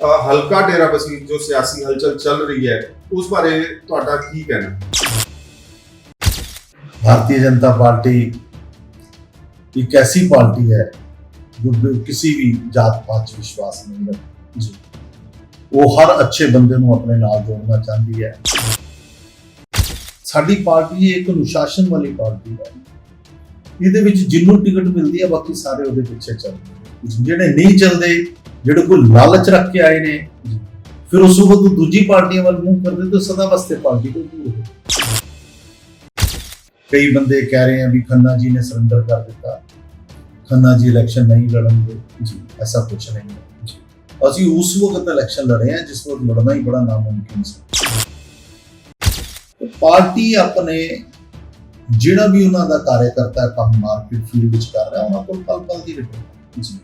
ਹਲਕਾ ਡੇਰਾ ਬਸੀ ਜੋ ਸਿਆਸੀ ਹਲਚਲ ਚੱਲ ਰਹੀ ਹੈ, ਉਸ ਬਾਰੇ ਤੁਹਾਡਾ ਕੀ ਕਹਿਣਾ? ਭਾਰਤੀ ਜਨਤਾ ਪਾਰਟੀ ਇੱਕ ਐਸੀ ਪਾਰਟੀ ਹੈ ਜੋ ਕਿਸੇ ਵੀ ਜਾਤ ਪਾਤ ਵਿਸ਼ਵਾਸ ਨਹੀਂ ਰੱਖਦੀ। ਉਹ ਹਰ ਅੱਛੇ ਬੰਦੇ ਨੂੰ ਆਪਣੇ ਨਾਲ ਜੋੜਨਾ ਚਾਹੁੰਦੀ ਹੈ। ਸਾਡੀ ਪਾਰਟੀ ਇੱਕ ਅਨੁਸ਼ਾਸਨ ਵਾਲੀ ਪਾਰਟੀ ਹੈ। ਇਹਦੇ ਵਿੱਚ ਜਿੰਨੂੰ ਟਿਕਟ ਮਿਲਦੀ ਹੈ, ਬਾਕੀ ਸਾਰੇ ਉਹਦੇ ਪਿੱਛੇ ਚੱਲਦੇ ਜਿਹੜੇ ਨਹੀਂ ਚੱਲਦੇ ਜਿਹੜੇ ਕੋਈ ਲਾਲਚ ਰੱਖ ਕੇ ਆਏ ਨੇ, ਫਿਰ ਉਸ ਵਕਤ ਦੂਜੀ ਪਾਰਟੀਆਂ ਵੱਲ ਮੂੰਹ ਕਰਦੇ ਤਾਂ ਸਦਾ ਵਾਸਤੇ ਪਾਰਟੀ ਤੋਂ ਦੂਰ ਹੋ ਕਈ ਬੰਦੇ ਕਹਿ ਰਹੇ ਆ ਵੀ ਖੰਨਾ ਜੀ ਨੇ ਸਰੈਂਡਰ ਕਰ ਦਿੱਤਾ। ਖੰਨਾ ਜੀ ਇਲੈਕਸ਼ਨ ਨਹੀਂ ਲੜਨਗੇ। ਜੀ, ਐਸਾ ਕੁਝ ਨਹੀਂ ਹੈ। ਅਸੀਂ ਉਸ ਵਕਤ ਇਲੈਕਸ਼ਨ ਲੜੇ ਆ ਜਿਸ ਵਕਤ ਲੜਨਾ ਹੀ ਬੜਾ ਨਾਮੁਮਕਿਨ ਸੀ। ਪਾਰਟੀ ਆਪਣੇ ਜਿਹੜਾ ਵੀ ਉਹਨਾਂ ਦਾ ਕਾਰਜਕਰਤਾ ਕੰਮ ਮਾਰਕੀਟ ਫੀਲਡ ਵਿੱਚ ਕਰ ਰਿਹਾ, ਉਹਨਾਂ ਕੋਲ ਪਲ ਪਲ ਦੀ ਰਿਪੋਰਟ ਜੀ।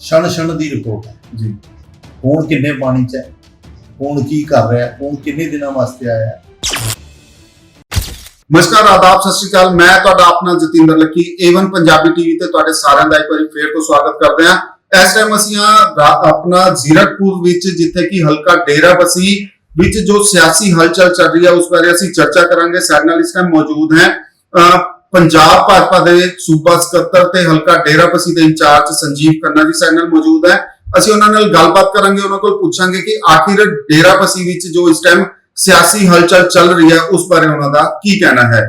ਛਣ ਛਣ ਦੀ ਰਿਪੋਰਟ ਹੈ। ਜੀ। ਕੌਣ ਕਿੰਨੇ ਪਾਣੀ 'ਚ ਹੈ? ਕੌਣ ਕੀ ਕਰ ਰਿਹਾ ਹੈ? ਕੌਣ ਕਿੰਨੇ ਦਿਨਾਂ ਵਾਸਤੇ ਆਇਆ ਹੈ? ਨਮਸਕਾਰ ਆਦਾਬ ਸਤਿ ਸ਼੍ਰੀ ਅਕਾਲ। ਮੈਂ ਤੁਹਾਡਾ ਆਪਣਾ Jatinder Lucky A one Punjabi TV ਤੇ ਤੁਹਾਡੇ ਸਾਰਿਆਂ ਦਾ ਇੱਕ ਵਾਰੀ ਫੇਰ ਤੋਂ ਸਵਾਗਤ ਕਰਦੇ ਹਾਂ। ਇਸ ਟਾਈਮ ਅਸੀਂ ਰਾ- ਆਪਣਾ ਜ਼ੀਰਕਪੁਰ ਵਿੱਚ ਜਿੱਥੇ ਕਿ ਹਲਕਾ ਡੇਰਾ ਬਸੀ ਵਿੱਚ ਜੋ ਸਿਆਸੀ ਹਲਚਲ ਚੱਲ ਰਹੀ ਹੈ ਉਸ ਬਾਰੇ ਅਸੀਂ ਚਰਚਾ ਕਰਾਂਗੇ। ਸਾਡੇ ਨਾਲ ਇਸ ਟਾਈਮ ਮੌਜੂਦ ਹੈ ਪੰਜਾਬ ਭਾਜਪਾ ਦੇ ਸੂਬਾ ਸਕੱਤਰ ਤੇ ਹਲਕਾ ਡੇਰਾ ਬਸੀ ਦੇ ਇੰਚਾਰਜ ਸੰਜੀਵ ਖੰਨਾ ਜੀ ਸਾਡੇ ਨਾਲ ਮੌਜੂਦ ਹੈ। ਅਸੀਂ ਉਹਨਾਂ ਨਾਲ ਗੱਲਬਾਤ ਕਰਾਂਗੇ ਉਹਨਾਂ ਕੋਲ ਪੁੱਛਾਂਗੇ ਕਿ ਆਖਿਰ ਡੇਰਾ ਬਸੀ ਵਿੱਚ ਜੋ ਇਸ ਟਾਈਮ ਸਿਆਸੀ ਹਲਚਲ ਚੱਲ ਰਹੀ ਹੈ ਉਸ ਬਾਰੇ ਉਹਨਾਂ ਦਾ ਕੀ ਕਹਿਣਾ ਹੈ।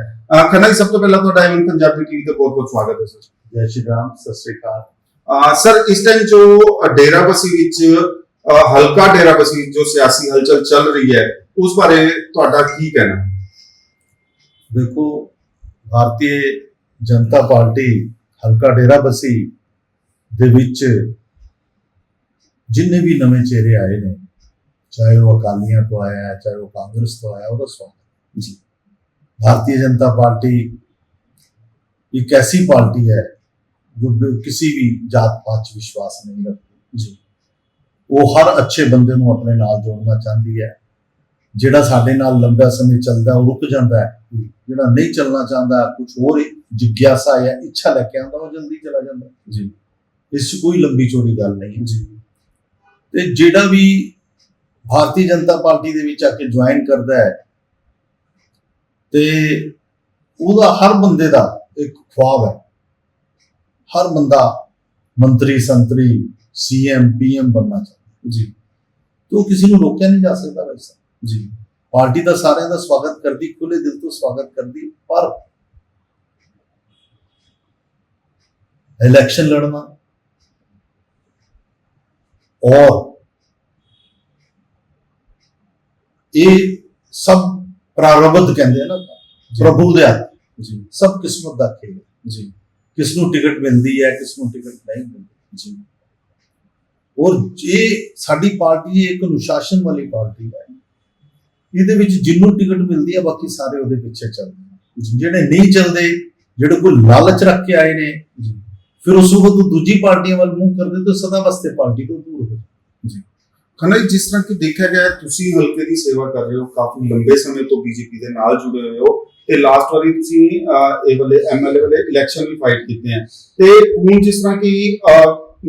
ਖੰਨਾ ਜੀ ਸਭ ਤੋਂ ਪਹਿਲਾਂ ਤੁਹਾਡਾ ਐਵਨ ਪੰਜਾਬੀ ਟੀਵੀ ਤੇ ਬਹੁਤ ਬਹੁਤ ਸਵਾਗਤ ਹੈ ਸਰ। ਜੈ ਸ਼੍ਰੀ ਰਾਮ ਸਤਿ ਸ੍ਰੀ ਅਕਾਲ। ਸਰ ਇਸ ਟਾਈਮ ਜੋ ਡੇਰਾ ਬਸੀ ਵਿੱਚ ਹਲਕਾ ਡੇਰਾ ਬਸੀ ਜੋ ਸਿਆਸੀ ਹਲਚਲ ਚੱਲ ਰਹੀ ਹੈ ਉਸ ਬਾਰੇ ਤੁਹਾਡਾ ਕੀ ਕਹਿਣਾ ਹੈ? ਦੇਖੋ ਭਾਰਤੀ ਜਨਤਾ ਪਾਰਟੀ ਹਲਕਾ ਡੇਰਾ ਬਸੀ ਦੇ ਵਿੱਚ ਜਿੰਨੇ ਵੀ ਨਵੇਂ ਚਿਹਰੇ ਆਏ ਨੇ ਚਾਹੇ ਉਹ ਅਕਾਲੀਆਂ ਤੋਂ ਆਇਆ ਹੈ ਚਾਹੇ ਉਹ ਕਾਂਗਰਸ ਤੋਂ ਆਇਆ ਉਹਦਾ ਸਵਾਗਤ ਜੀ। ਭਾਰਤੀ ਜਨਤਾ ਪਾਰਟੀ ਇੱਕ ਐਸੀ ਪਾਰਟੀ ਹੈ ਜੋ ਕਿਸੇ ਵੀ ਜਾਤ ਪਾਤ 'ਚ ਵਿਸ਼ਵਾਸ ਨਹੀਂ ਰੱਖਦੀ। ਜੀ। ਉਹ ਹਰ ਅੱਛੇ ਬੰਦੇ ਨੂੰ ਆਪਣੇ ਨਾਲ ਜੋੜਨਾ ਚਾਹੁੰਦੀ ਹੈ। ਜਿਹੜਾ ਸਾਡੇ ਨਾਲ ਲੰਬਾ ਸਮੇਂ ਚੱਲਦਾ ਉਹ ਰੁਕ ਜਾਂਦਾ ਹੈ। ਜਿਹੜਾ ਨਹੀਂ ਚੱਲਣਾ ਚਾਹੁੰਦਾ ਕੁਝ ਹੋਰ ਜਿਗਿਆਸਾ ਜਾਂ ਇੱਛਾ ਲੈ ਕੇ ਆਉਂਦਾ ਉਹ ਜਲਦੀ ਚਲਾ ਜਾਂਦਾ। ਜੀ। ਇਸ 'ਚ ਕੋਈ ਲੰਬੀ ਚੌੜੀ ਗੱਲ ਨਹੀਂ ਜੀ। ਤੇ ਜਿਹੜਾ ਵੀ ਭਾਰਤੀ ਜਨਤਾ ਪਾਰਟੀ ਦੇ ਵਿੱਚ ਆ ਕੇ ਜੁਆਇਨ ਕਰਦਾ ਹੈ ਤੇ ਉਹਦਾ ਹਰ ਬੰਦੇ ਦਾ ਇੱਕ ਖੁਆਬ ਹੈ। ਹਰ ਬੰਦਾ ਮੰਤਰੀ ਸੰਤਰੀ ਸੀਐਮ ਪੀਐਮ ਬਣਨਾ ਚਾਹੁੰਦਾ। ਜੀ। ਤੇ ਕਿਸੇ ਨੂੰ ਰੋਕਿਆ ਨਹੀਂ ਜਾ ਸਕਦਾ ਵੈਸਾ ਜੀ। ਪਾਰਟੀ ਦਾ ਸਾਰਿਆਂ ਦਾ ਸਵਾਗਤ ਕਰਦੀ ਖੁੱਲੇ ਦਿਲ ਤੋਂ ਸਵਾਗਤ ਕਰਦੀ ਪਰ ਇਲੈਕਸ਼ਨ ਲੜਨਾ ਔਰ ਇਹ ਸਭ ਪ੍ਰਾਰਬਧ ਕਹਿੰਦੇ ਆ ਨਾ ਪ੍ਰਭੂ ਦੇ ਹੱਥ। ਜੀ। ਸਭ ਕਿਸਮਤ ਦਾ ਖੇਲ। ਹੈ। ਜੀ। ਕਿਸ ਨੂੰ ਟਿਕਟ ਮਿਲਦੀ ਹੈ ਕਿਸ ਨੂੰ ਟਿਕਟ ਨਹੀਂ ਮਿਲਦੀ। ਜੀ। ਔਰ ਇਹ ਸਾਡੀ ਪਾਰਟੀ ਇੱਕ ਅਨੁਸ਼ਾਸਨ ਵਾਲੀ ਪਾਰਟੀ ਹੈ। ਇਹਦੇ ਵਿੱਚ ਜਿੰਨੂੰ ਟਿਕਟ ਮਿਲਦੀ ਹੈ ਬਾਕੀ ਸਾਰੇ ਉਹਦੇ ਪਿੱਛੇ ਚੱਲਦੇ ਜਿਹੜੇ ਨਹੀਂ ਚੱਲਦੇ, ਜਿਹੜੇ ਕੋਈ ਲਾਲਚ ਰੱਖ ਕੇ ਆਏ ਨੇ ਫਿਰ ਉਸ ਵਕਤ ਉਹ ਦੂਜੀ ਪਾਰਟੀਆਂ ਵੱਲ ਮੂੰਹ ਕਰਦੇ ਤਾਂ ਸਦਾ ਵਾਸਤੇ ਪਾਰਟੀ ਤੋਂ ਦੂਰ ਹੋ ਖੰਨਾ ਜੀ, ਜਿਸ ਤਰ੍ਹਾਂ ਕਿ ਦੇਖਿਆ ਗਿਆ, ਤੁਸੀਂ ਹਲਕੇ ਦੀ ਸੇਵਾ ਕਰ ਰਹੇ ਹੋ, ਕਾਫੀ ਲੰਬੇ ਸਮੇਂ ਤੋਂ ਬੀਜੇਪੀ ਦੇ ਨਾਲ ਜੁੜੇ ਹੋਏ ਹੋ ਤੇ ਲਾਸਟ ਵਾਰੀ ਤੁਸੀਂ ਇਹ ਵਾਲੇ ਐਮਐਲਏ ਵਾਲੇ ਇਲੈਕਸ਼ਨ ਵੀ ਫਾਈਟ ਕੀਤੇ ਆ। ਤੇ ਹੁਣ ਜਿਸ ਤਰ੍ਹਾਂ ਕਿ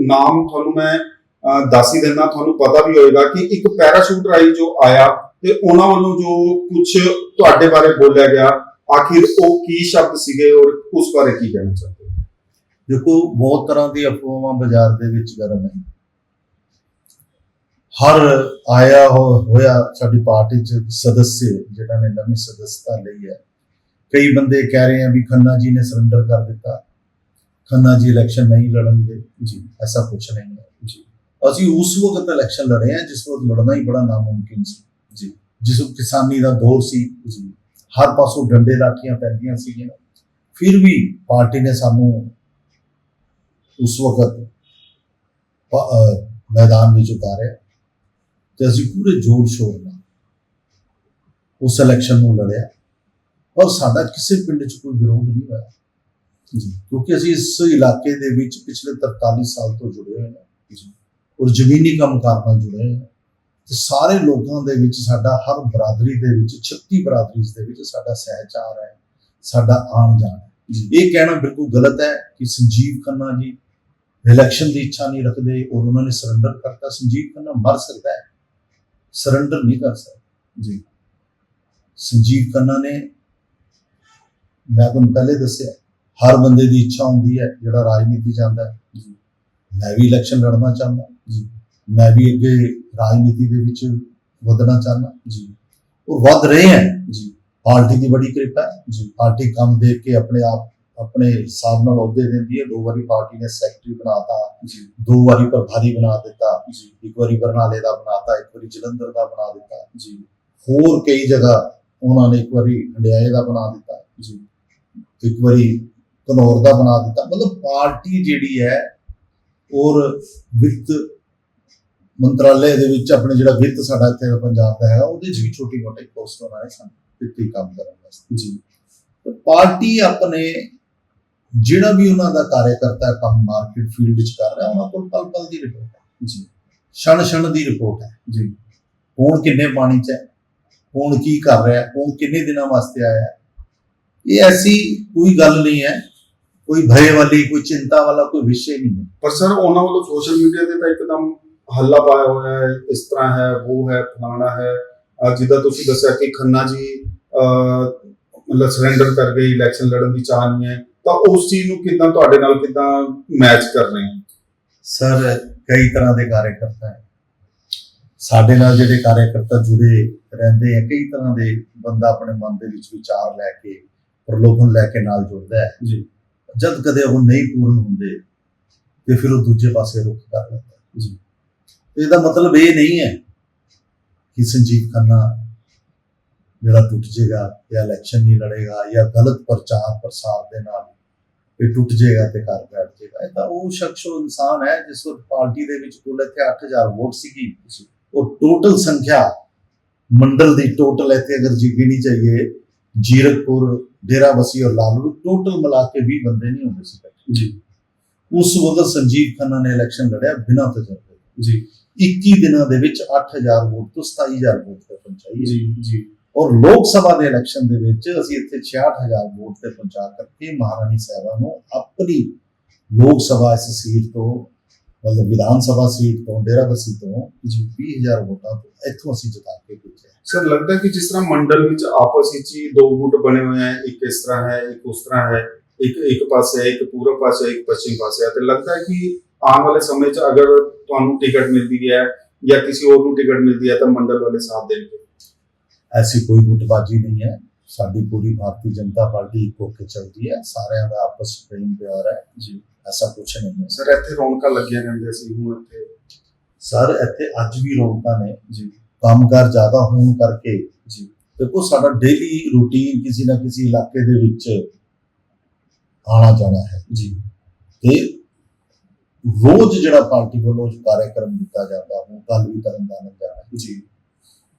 ਨਾਮ ਤੁਹਾਨੂੰ ਮੈਂ ਦੱਸ ਹੀ ਦਿੰਦਾ, ਤੁਹਾਨੂੰ ਪਤਾ ਵੀ ਹੋਏਗਾ ਕਿ ਇੱਕ ਪੈਰਾਸ਼ੂਟ ਰਾਈ ਜੋ ਆਇਆ ਤੇ ਉਹਨਾਂ ਵੱਲੋਂ ਜੋ ਕੁਝ ਤੁਹਾਡੇ ਬਾਰੇ ਬੋਲਿਆ ਗਿਆ, ਆਖਿਰ ਉਹ ਕੀ ਸ਼ਬਦ ਸੀਗੇ ਔਰ ਉਸ ਬਾਰੇ ਕੀ ਕਹਿਣਾ ਚਾਹੁੰਦੇ ਦੇਖੋ, ਬਹੁਤ ਤਰ੍ਹਾਂ ਦੀ ਅਫਵਾਹਾਂ ਬਾਜ਼ਾਰ ਦੇ ਵਿੱਚ ਗਰਮ ਹੈ ਹਰ ਆਇਆ ਹੋ- ਹੋਇਆ ਸਾਡੀ ਪਾਰਟੀ ਚ ਸਦੱਸਿਆ ਜਿਹੜਾ ਨੇ ਨਵੀਂ ਸਦਸਤਾ ਲਈ ਹੈ। ਕਈ ਬੰਦੇ ਕਹਿ ਰਹੇ ਆ ਵੀ ਖੰਨਾ ਜੀ ਨੇ ਸਰੈਂਡਰ ਕਰ ਦਿੱਤਾ। ਖੰਨਾ ਜੀ ਇਲੈਕਸ਼ਨ ਨਹੀਂ ਲੜਨਗੇ। ਜੀ, ਐਸਾ ਕੁਝ ਨਹੀਂ ਹੈ। ਜੀ, ਅਸੀਂ ਉਸ ਵਕਤ ਇਲੈਕਸ਼ਨ ਲੜੇ ਆ, ਜਿਸ ਵਕਤ ਲੜਨਾ ਹੀ ਬੜਾ ਨਾਮੁਮਕਿਨ ਸੀ। ਜੀ। ਜਿਸ ਕਿਸਾਨੀ ਦਾ ਦੌਰ ਸੀ, ਜੀ। ਹਰ ਪਾਸੋਂ ਡੰਡੇ ਲਾਠੀਆਂ ਪੈਂਦੀਆਂ ਸੀਗੀਆਂ। ਫਿਰ ਵੀ ਪਾਰਟੀ ਨੇ ਸਾਨੂੰ ਉਸ ਵਕਤ ਮੈਦਾਨ ਵਿੱਚ ਉਤਾਰਿਆ ਤੇ ਅਸੀਂ ਪੂਰੇ ਜੋਰ ਸ਼ੋਰ ਨਾਲ ਉਸ ਇਲੈਕਸ਼ਨ ਨੂੰ ਲੜਿਆ। ਔਰ ਸਾਡਾ ਕਿਸੇ ਪਿੰਡ 'ਚ ਕੋਈ ਵਿਰੋਧ ਨਹੀਂ ਹੋਇਆ। ਜੀ। ਕਿਉਂਕਿ ਅਸੀਂ ਇਸ ਇਲਾਕੇ ਦੇ ਵਿੱਚ ਪਿਛਲੇ 43 ਸਾਲ ਤੋਂ ਜੁੜੇ ਹੋਏ ਹਾਂ। ਜੀ। ਔਰ ਜ਼ਮੀਨੀ ਕੰਮਕਾਰ ਨਾਲ ਜੁੜੇ ਹੋਏ ਹਾਂ। ਤੇ ਸਾਰੇ ਲੋਕਾਂ ਦੇ ਵਿੱਚ ਸਾਡਾ ਹਰ ਬਰਾਦਰੀ ਦੇ ਵਿੱਚ 36 ਬਰਾਦਰੀ ਦੇ ਵਿੱਚ ਸਾਡਾ ਸਹਿਚਾਰ ਹੈ ਸਾਡਾ ਆਣ ਜਾਣ ਇਹ ਕਹਿਣਾ ਬਿਲਕੁਲ ਗਲਤ ਹੈ ਕਿ ਸੰਜੀਵ ਖੰਨਾ ਜੀ ਇਲੈਕਸ਼ਨ ਦੀ ਇੱਛਾ ਨਹੀਂ ਰੱਖਦੇ ਔਰ ਉਹਨਾਂ ਨੇ ਸਰੈਂਡਰ ਕਰਤਾ। ਸੰਜੀਵ ਖੰਨਾ ਮਰ ਸਕਦਾ ਹੈ ਸਰੈਂਡਰ ਨਹੀਂ ਕਰ ਸਕਦਾ। ਜੀ। ਸੰਜੀਵ ਖੰਨਾ ਨੇ ਮੈਂ ਤੁਹਾਨੂੰ ਪਹਿਲੇ ਦੱਸਿਆ ਹਰ ਬੰਦੇ ਦੀ ਇੱਛਾ ਹੁੰਦੀ ਹੈ ਜਿਹੜਾ ਰਾਜਨੀਤੀ ਜਾਂਦਾ ਹੈ। ਮੈਂ ਵੀ ਇਲੈਕਸ਼ਨ ਲੜਨਾ ਚਾਹੁੰਦਾ। ਜੀ। ਮੈਂ ਵੀ ਅੱਗੇ ਰਾਜਨੀਤੀ ਦੇ ਵਿੱਚ ਵਧਣਾ ਚਾਹੁੰਦਾ? ਜੀ। ਔਰ ਵੱਧ ਰਹੇ ਹੈ। ਜੀ। ਪਾਰਟੀ ਦੀ ਬੜੀ ਕਿਰਪਾ ਜੀ। ਪਾਰਟੀ ਕੰਮ ਦੇਖ ਕੇ ਆਪਣੇ ਆਪ ਆਪਣੇ ਹਿਸਾਬ ਨਾਲ ਅਹੁਦੇ ਦਿੰਦੀ ਹੈ। ਦੋ ਵਾਰੀ ਪਾਰਟੀ ਨੇ ਸੈਕਟਰੀ ਬਣਾਤਾ ਜੀ। ਦੋ ਵਾਰੀ ਪ੍ਰਭਾਰੀ ਬਣਾ ਦਿੱਤਾ। ਜੀ। ਇੱਕ ਵਾਰੀ ਬਰਨਾਲੇ ਦਾ ਬਣਾਤਾ ਇੱਕ ਵਾਰੀ ਜਲੰਧਰ ਦਾ ਬਣਾ ਦਿੱਤਾ। ਜੀ। ਹੋਰ ਕਈ ਜਗ੍ਹਾ ਉਹਨਾਂ ਨੇ ਇੱਕ ਵਾਰੀ ਹੰਡਿਆਏ ਦਾ ਬਣਾ ਦਿੱਤਾ। ਜੀ। ਇੱਕ ਵਾਰੀ ਘਨੌਰ ਦਾ ਬਣਾ ਦਿੱਤਾ। ਮਤਲਬ ਪਾਰਟੀ ਜਿਹੜੀ ਹੈ ਔਰ ਵਿੱਤ ਮੰਤਰਾਲੇ ਦੇ ਵਿੱਚ ਆਪਣੇ ਜਿਹੜਾ ਵਿੱਤ ਸਾਡਾ ਇੱਥੇ ਪੰਜਾਬ ਦਾ ਹੈਗਾ ਉਹਦੇ 'ਚ ਵੀ ਛੋਟੀ ਮੋਟੀ ਪੋਸਟ ਉਹਨਾਂ ਨੇ ਸਾਨੂੰ ਦਿੱਤੀ ਕੰਮ ਕਰਨ ਵਾਸਤੇ। ਜੀ। ਤੇ ਪਾਰਟੀ ਆਪਣੇ ਜਿਹੜਾ ਵੀ ਉਹਨਾਂ ਦਾ ਕਾਰਜਕਰਤਾ ਹੈ, ਕੰਮ ਮਾਰਕੀਟ ਫੀਲਡ 'ਚ ਕਰ ਰਿਹਾ ਉਹਨਾਂ ਕੋਲ ਪਲ ਪਲ ਦੀ ਰਿਪੋਰਟ ਹੈ। ਜੀ। ਛਣ ਛਣ ਦੀ ਰਿਪੋਰਟ ਹੈ। ਜੀ। ਕੌਣ ਕਿੰਨੇ ਪਾਣੀ 'ਚ ਹੈ ਕੌਣ ਕੀ ਕਰ ਰਿਹਾ ਹੈ ਕੌਣ ਕਿੰਨੇ ਦਿਨਾਂ ਵਾਸਤੇ ਆਇਆ ਹੈ। ਇਹ ਐਸੀ ਕੋਈ ਗੱਲ ਨਹੀਂ ਹੈ ਕੋਈ ਭਏ ਵਾਲੀ ਕੋਈ ਚਿੰਤਾ ਵਾਲਾ ਕੋਈ ਵਿਸ਼ੇ ਨਹੀਂ ਹੈ। ਪਰ ਸਰ ਉਹਨਾਂ ਵੱਲੋਂ ਸੋਸ਼ਲ ਮੀਡੀਆ ਤੇ ਤਾਂ ਇੱਕਦਮ ਹੱਲਾ ਪਾਇਆ ਹੋਇਆ ਹੈ ਇਸ ਤਰ੍ਹਾਂ ਹੈ ਉਹ ਹੈ ਫਲਾਣਾ ਹੈ। ਜਿੱਦਾਂ ਤੁਸੀਂ ਦੱਸਿਆ ਕਿ ਖੰਨਾ ਜੀ ਮਤਲਬ ਸਰੈਂਡਰ ਕਰ ਗਏ ਇਲੈਕਸ਼ਨ ਲੜਨ ਦੀ ਚਾਹ ਨਹੀਂ ਹੈ ਤਾਂ ਉਸ ਚੀਜ਼ ਨੂੰ ਕਿਦਾਂ ਤੁਹਾਡੇ ਨਾਲ ਕਿਦਾਂ ਮੈਚ ਕਰ ਰਹੇ ਹੋ? ਸਰ ਕਈ ਤਰ੍ਹਾਂ ਦੇ ਕਾਰਜਕਰਤਾ ਹੈ। ਸਾਡੇ ਨਾਲ ਜਿਹੜੇ ਕਾਰਜਕਰਤਾ ਜੁੜੇ ਰਹਿੰਦੇ ਆ ਕਈ ਤਰ੍ਹਾਂ ਦੇ ਬੰਦਾ ਆਪਣੇ ਮਨ ਦੇ ਵਿੱਚ ਵਿਚਾਰ ਲੈ ਕੇ ਪ੍ਰਲੋਭਨ ਲੈ ਕੇ ਨਾਲ ਜੁੜਦਾ ਹੈ। ਜੀ। ਜਦ ਕਦੇ ਉਹ ਨਹੀਂ ਪੂਰਨ ਹੁੰਦੇ ਤੇ ਫਿਰ ਉਹ ਦੂਜੇ ਪਾਸੇ ਰੁਖ ਕਰ ਲੈਂਦਾ। ਜੀ। ਇਹਦਾ ਮਤਲਬ ਇਹ ਨਹੀਂ ਹੈ ਕਿ ਸੰਜੀਵ ਖੰਨਾ ਜਿਹੜਾ ਟੁੱਟ ਜਾਏਗਾ ਜਾਂ ਇਲੈਕਸ਼ਨ ਨਹੀਂ ਲੜੇਗਾ ਜਾਂ ਗਲਤ ਪ੍ਰਚਾਰ ਪ੍ਰਸਾਰ ਦੇ ਨਾਲ ਇਹ ਟੁੱਟ ਜਾਏਗਾ ਤੇ ਘਰ ਬੈਠ ਜਾਏਗਾ ਇਹ ਤਾਂ ਉਹ ਸ਼ਖਸ ਉਹ ਇਨਸਾਨ ਹੈ ਜਿਸ ਵਕਤ ਪਾਰਟੀ ਦੇ ਵਿੱਚ ਕੁੱਲ ਇੱਥੇ 8000 ਵੋਟ ਸੀਗੀ ਉਹ ਟੋਟਲ ਸੰਖਿਆ ਮੰਡਲ ਦੀ ਟੋਟਲ ਇੱਥੇ ਅਗਰ ਜੀ ਗਿਣੀ ਚਾਹੀਏ ਜੀਰਕਪੁਰ ਡੇਰਾਬੱਸੀ ਔਰ ਲਾਲੂ ਟੋਟਲ ਮਿਲਾ ਕੇ 20 ਬੰਦੇ ਨਹੀਂ ਹੁੰਦੇ ਸੀ। ਜੀ ਉਸ ਵਕਤ ਸੰਜੀਵ ਖੰਨਾ ਨੇ ਇਲੈਕਸ਼ਨ ਲੜਿਆ ਬਿਨਾਂ ਤਜਰਬੇ। ਜੀ 21 ਦਿਨਾਂ ਦੇ ਵਿੱਚ 8000 ਵੋਟ ਤੋਂ 27000 ਵੋਟ ਤੇ ਪਹੁੰਚਾਈ ਜੀ ਜੀ। ਔਰ ਲੋਕ ਸਭਾ ਦੇ ਇਲੈਕਸ਼ਨ ਦੇ ਵਿੱਚ ਅਸੀਂ ਇੱਥੇ 66000 ਵੋਟ ਤੇ ਪਹੁੰਚਾ ਕਰਕੇ ਮਹਾਰਾਣੀ ਸਾਹਿਬਾ ਨੂੰ ਆਪਣੀ ਲੋਕ ਸਭਾ ਇਸ ਸੀਟ ਤੋਂ ਮਤਲਬ ਵਿਧਾਨ ਸਭਾ ਸੀਟ ਤੋਂ ਡੇਰਾਬੱਸੀ ਤੋਂ ਜੀ। 20000 ਵੋਟਾਂ ਤੋਂ ਇੱਥੋਂ ਅਸੀਂ ਜਿਤਾ ਕੇ ਭੇਜਿਆ ਸਰ ਲੱਗਦਾ ਕਿ ਜਿਸ ਤਰ੍ਹਾਂ ਮੰਡਲ ਵਿੱਚ ਆਪਸ ਵਿੱਚ ਹੀ ਦੋ ਗੁੱਟ ਬਣੇ ਹੋਏ ਹੈ ਇੱਕ ਇਸ ਤਰ੍ਹਾਂ ਹੈ ਇੱਕ ਉਸ ਤਰ੍ਹਾਂ ਹੈ ਇੱਕ ਇੱਕ ਪਾਸੇ ਹੈ ਇੱਕ ਪੂਰਬ ਪਾਸੇ ਹੈ ਇੱਕ ਪੱਛਮੀ ਪਾਸੇ ਹੈ ਤੇ ਲੱਗਦਾ ਹੈ ਕਿ ਆਉਣ ਵਾਲੇ ਸਮੇਂ 'ਚ ਅਗਰ ਤੁਹਾਨੂੰ ਟਿਕਟ ਮਿਲਦੀ ਹੈ ਜਾਂ ਕਿਸੇ ਹੋਰ ਨੂੰ ਟਿਕਟ ਮਿਲਦੀ ਹੈ ਤਾਂ ਮੰਡਲ ਵਾਲੇ ਸਾਥ ਦੇਣਗੇ। ਐਸੀ ਕੋਈ ਗੁੱਟਬਾਜੀ ਨਹੀਂ ਹੈ। ਸਾਡੀ ਪੂਰੀ ਭਾਰਤੀ ਜਨਤਾ ਪਾਰਟੀ ਇੱਕ ਕੇ ਚੱਲਦੀ ਹੈ। ਸਾਰਿਆਂ ਦਾ ਆਪਸ ਵਿੱਚ ਪ੍ਰੇਮ ਪਿਆਰ ਹੈ। ਜੀ। ਐਸਾ ਕੁਝ ਨਹੀਂ ਹੈ। ਸਰ ਇੱਥੇ ਰੌਣਕਾਂ ਲੱਗੀਆਂ ਰਹਿੰਦੀਆਂ ਸੀ ਹੁਣ ਇੱਥੇ ਸਰ ਇੱਥੇ ਅੱਜ ਵੀ ਰੌਣਕਾਂ ਨੇ। ਜੀ। ਕੰਮਕਾਰ ਜ਼ਿਆਦਾ ਹੋਣ ਕਰਕੇ ਜੀ। ਦੇਖੋ ਸਾਡਾ ਡੇਲੀ ਰੂਟੀਨ ਕਿਸੇ ਨਾ ਕਿਸੇ ਇਲਾਕੇ ਦੇ ਵਿੱਚ ਆਣਾ ਜਾਣਾ ਹੈ। ਜੀ। ਤੇ ਰੋਜ਼ ਜਿਹੜਾ ਪਾਰਟੀ ਵੱਲੋਂ ਕਾਰਜਕ੍ਰਮ ਦਿੱਤਾ ਜਾਂਦਾ ਉਹ ਕੱਲ ਵੀ ਤਰਨਤਾਰਨ ਜਾਣਾ ਹੈ। ਜੀ।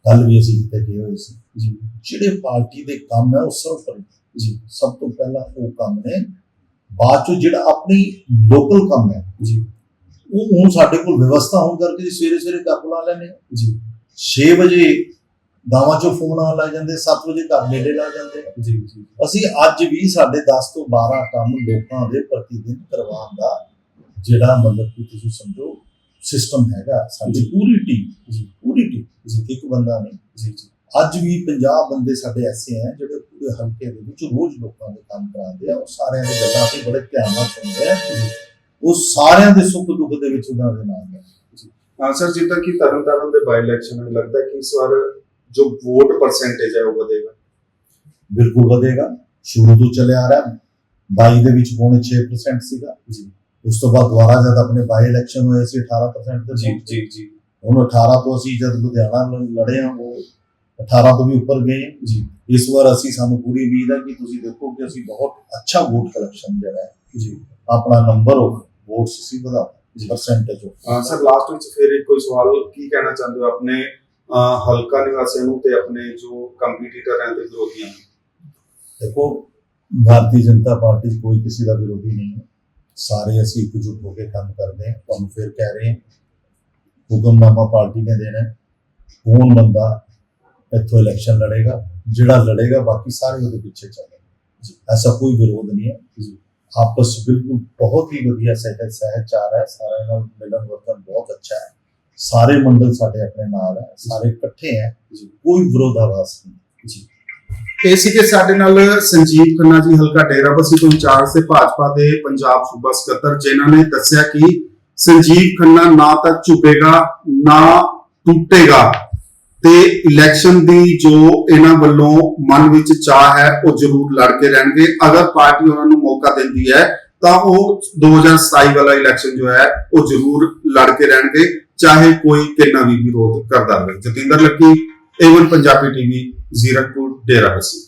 ਕੱਲ ਵੀ ਅਸੀਂ ਜਿੱਥੇ ਗਏ ਹੋਏ ਸੀ। ਜੀ। ਜਿਹੜੇ ਪਾਰਟੀ ਦੇ ਕੰਮ ਹੈ ਉਹ ਸਰਵ ਜੀ। ਸਭ ਤੋਂ ਪਹਿਲਾਂ ਉਹ ਕੰਮ ਨੇ ਬਾਅਦ ਚੋਂ ਜਿਹੜਾ ਆਪਣੀ ਲੋਕਲ ਕੰਮ ਹੈ। ਜੀ। ਉਹ ਹੁਣ ਸਾਡੇ ਕੋਲ ਵਿਵਸਥਾ ਹੋਣ ਕਰਕੇ ਅਸੀਂ ਸਵੇਰੇ ਸਵੇਰੇ ਘਰ ਬੁਲਾ ਲੈਂਦੇ ਹਾਂ। ਜੀ। 6 ਵਜੇ ਗਾਵਾਂ ਚੋਂ ਫੋਨ ਆਉਣ ਲੱਗ ਜਾਂਦੇ 7 ਵਜੇ ਘਰ ਨੇੜੇ ਲੱਗ ਜਾਂਦੇ। ਆ। ਜੀ ਜੀ। ਅਸੀਂ ਅੱਜ ਵੀ ਸਾਡੇ 10 ਤੋਂ 12 ਕੰਮ ਲੋਕਾਂ ਦੇ ਪ੍ਰਤੀ ਦਿਨ ਕਰਵਾਉਣ ਦਾ ਜਿਹੜਾ ਮਤਲਬ ਕਿ ਤੁਸੀਂ ਸਮਝੋ ਸਿਸਟਮ ਹੈਗਾ ਸਾਡੀ। ਪੂਰੀ ਟੀਮ ਜੀ। ਪੂਰੀ ਟੀਮ ਜੀ ਇੱਕ ਬੰਦਾ ਨਹੀਂ ਜੀ ਜੀ। ਅੱਜ ਵੀ 50 ਬੰਦੇ ਸਾਡੇ ਐਸੇ ਹੈ ਜਿਹੜੇ ਪੂਰੇ ਹਲਕੇ ਦੇ ਵਿੱਚ ਰੋਜ਼ ਲੋਕਾਂ ਦੇ ਕੰਮ ਕਰਾਉਂਦੇ ਆ ਉਹ ਸਾਰਿਆਂ ਦੀ ਗੱਲਾਂ ਅਸੀਂ ਬੜੇ ਧਿਆਨ ਨਾਲ ਸੁਣਦੇ ਆ। ਉਹ ਸਾਰਿਆਂ ਦੇ ਸੁੱਖ ਦੁੱਖ ਦੇ ਵਿੱਚ ਉਹਨਾਂ ਦੇ ਨਾਲ ਹੈ ਹਾਂ ਸਰ ਜਿੱਦਾਂ ਕਿ ਤਰਨਤਾਰਨ ਦੇ ਬਾਈ ਇਲੈਕਸ਼ਨ ਵਿੱਚ ਲੱਗਦਾ ਕਿ ਇਸ ਵਾਰ ਜੋ ਵੋਟ ਪਰਸੈਂਟੇਜ ਹੈ ਉਹ ਵਧੇਗਾ। ਬਿਲਕੁਲ ਵਧੇਗਾ। ਸ਼ੁਰੂ ਤੋਂ ਚੱਲਿਆ ਆ ਰਿਹਾ। 22 ਦੇ ਵਿੱਚ ਪੌਣੇ 6% ਸੀਗਾ। ਜੀ। ਉਸ ਤੋਂ ਬਾਅਦ ਦੁਬਾਰਾ ਜਦ ਆਪਣੇ ਬਾਈ ਇਲੈਕਸ਼ਨ ਹੋਏ ਸੀ 18% ਤੇ ਜੀ। ਜੀ ਜੀ ਹੁਣ 18 ਤੋਂ ਅਸੀਂ ਜਦ ਲੁਧਿਆਣਾ ਲ- ਲੜੇ ਹਾਂ ਉਹ 18 ਤੋਂ ਵੀ ਉੱਪਰ ਗਏ ਹਾਂ। ਜੀ ਇਸ ਵਾਰ ਅਸੀਂ ਸਾਨੂੰ ਪੂਰੀ ਉਮੀਦ ਹੈ ਕਿ ਤੁਸੀਂ ਦੇਖੋ ਕਿ ਅਸੀਂ ਬਹੁਤ ਅੱਛਾ ਵੋਟ ਕਲੈਕਸ਼ਨ ਜਿਹੜਾ ਹੈ ਜੀ ਆਪਣਾ ਨੰਬਰ ਆਫ ਵੋਟਸ ਅਸੀਂ ਵਧਾ। ਪਰਸੈਂਟੇਜ ਅਹ ਸਰ ਲਾਸਟ ਵਿੱਚ ਫਿਰ ਇੱਕ ਕੋਈ ਸਵਾਲ ਕੀ ਕਹਿਣਾ ਚਾਹੁੰਦੇ ਹੋ ਆਪਣੇ ਹਲਕਾ ਨਿਵਾਸੀਆਂ ਨੂੰ ਤੇ ਆਪਣੇ ਜੋ ਕੰਪੀਟੀਟਰ ਹੈ ਤੇ ਵਿਰੋਧੀਆਂ ਨੂੰ ਦੇਖੋ ਭਾਰਤੀ ਜਨਤਾ ਪਾਰਟੀ ਕੋਈ ਕਿਸੇ ਦਾ ਵਿਰੋਧੀ ਨਹੀਂ ਹੈ ਸਾਰੇ ਅਸੀਂ ਇਕਜੁੱਟ ਹੋ ਕੇ ਕੰਮ ਕਰਦੇ ਹਾਂ। ਤੁਹਾਨੂੰ ਫਿਰ ਕਹਿ ਰਹੇ ਹਾਂ, ਹੁਕਮਨਾਮਾ ਪਾਰਟੀ ਨੇ ਦੇਣਾ ਕੌਣ ਬੰਦਾ ਇੱਥੋਂ ਇਲੈਕਸ਼ਨ ਲੜੇਗਾ, ਜਿਹੜਾ ਲੜੇਗਾ, ਬਾਕੀ ਸਾਰੇ ਉਹਦੇ ਪਿੱਛੇ ਚੱਲਣਗੇ। ਐਸਾ ਕੋਈ ਵਿਰੋਧ ਨਹੀਂ ਹੈ। ਆਪਸ 'ਚ ਬਿਲਕੁਲ ਬਹੁਤ ਹੀ ਵਧੀਆ ਸਹਿ, ਸਹਿਚਾਰ ਹੈ। ਸਾਰਿਆਂ ਨਾਲ ਮਿਲਣ ਵਰਤਨ ਬਹੁਤ ਅੱਛਾ ਹੈ। ਸਾਰੇ ਮੰਡਲ ਸਾਡੇ ਆਪਣੇ ਨਾਲ ਹੈ, ਸਾਰੇ ਇਕੱਠੇ ਹੈ। ਜੀ। ਕੋਈ ਵਿਰੋਧਾਵਾਸ ਨਹੀਂ। ਇਹ ਸੀਗੇ ਸਾਡੇ ਨਾਲ ਸੰਜੀਵ ਖੰਨਾ ਜੀ, ਹਲਕਾ ਡੇਰਾਬੱਸੀ ਤੋਂ ਇੰਚਾਰਜ ਤੇ ਭਾਜਪਾ ਦੇ ਪੰਜਾਬ ਸੂਬਾ ਸਕੱਤਰ, ਜਿਨ੍ਹਾਂ ਨੇ ਦੱਸਿਆ ਕਿ ਸੰਜੀਵ ਖੰਨਾ ਨਾ ਤਾਂ ਝੁਕੇਗਾ, ਨਾ ਟੁੱਟੇਗਾ। ਤੇ ਇਲੈਕਸ਼ਨ ਦੀ ਜੋ ਇਹਨਾਂ ਵੱਲੋਂ ਮਨ ਵਿੱਚ ਚਾਹ ਹੈ, ਉਹ ਜ਼ਰੂਰ ਲੜ ਕੇ ਰਹਿਣਗੇ। ਅਗਰ ਪਾਰਟੀ ਉਹਨਾਂ ਨੂੰ ਮੌਕਾ ਦਿੰਦੀ ਹੈ, ਤਾਂ ਉਹ 2027 ਵਾਲਾ ਇਲੈਕਸ਼ਨ ਜੋ ਹੈ, ਉਹ ਜ਼ਰੂਰ ਲੜ ਕੇ ਰਹਿਣਗੇ, ਚਾਹੇ ਕੋਈ ਕਿੰਨਾ ਵੀ ਵਿਰੋਧ ਕਰਦਾ ਰਹੇ। Jatinder Lucky A one Punjabi TV Zirakpur Derabassi